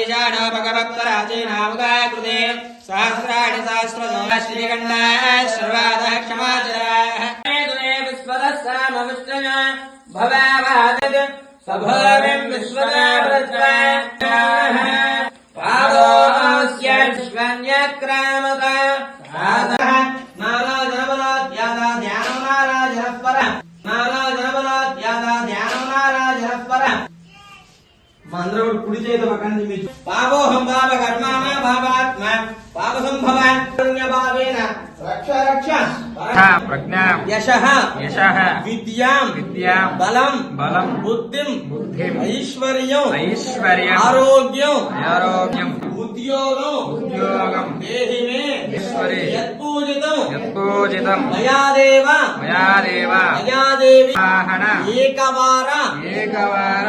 ईशानोपकवप्तराजेनामुगाय कृते सहस्राणि सहस्रजोः श्रीकण्ठाः श्रवादः क्षमाचराः विश्वदस्सामविष्टय भवावादत् सभोरिं विश्वदा पादोऽस्य विश्वन्यक्रामत माला जनबलाद्यादा ध्यानमाराजः परः माला जनबलाद्यादा ध्यानमाराजः परः ಮಂದ್ರವರು ಕುಡಿತೈತ ಬಕಂದಿ ಮೀಚು ಪಾಪೋ ಹಂಬಾವ ಕರ್ಮಾನ ಭಾವಾತ್ಮ ಪಾಪ ಸಂಭವ ಪುಣ್ಯಭಾವೇನ ರಕ್ಷ ರಕ್ಷ ಪ್ರಜ್ಞಾ ಯಶಃ ಯಶಃ ವಿದ್ಯಾಂ ವಿದ್ಯಾಂ ಬಲಂ ಬಲಂ ಬುದ್ಧಿಂ ಬುದ್ಧಿಂ ಐಶ್ವರ್ಯಂ ಐಶ್ವರ್ಯಂ ಆರೋಗ್ಯಂ ಆರೋಗ್ಯಂ उद्योगम उद्योगम देहि मे ईश्वरे यत्पूजितम यत्पूजितम मया देव मया देव मया देवी एकवार एकवार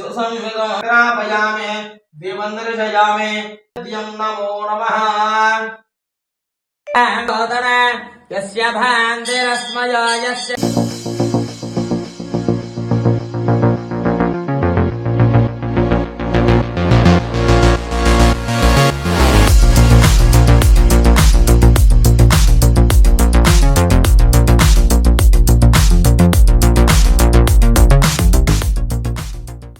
సుసంహితం గ్రాపయామి దీవందర్శయామి నిత్యం నమో నమః యస్య భాంతిరస్మయో యస్య